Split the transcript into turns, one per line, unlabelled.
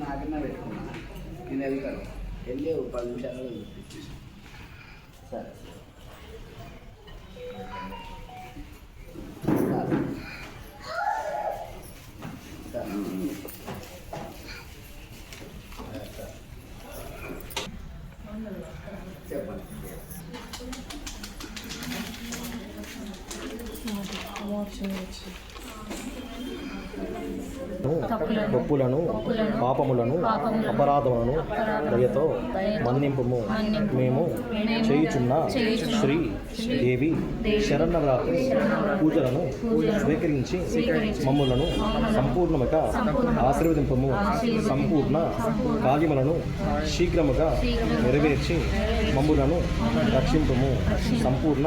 నాకన్నా పెట్టుకున్నా నేను వెళ్తాను వెళ్ళి పది నిమిషాలు సరే. చెప్పండి
ఒప్పులను పాపములను అపరాధములను దయతో మన్నింపుము. మేము చేయుచున్న శ్రీ దేవి శరణవరాత్రి పూజలను స్వీకరించి మమ్ములను సంపూర్ణముగా ఆశీర్వదింపము. సంపూర్ణ కార్యములను శీఘ్రముగా నెరవేర్చి మమ్ములను రక్షింపము. సంపూర్ణ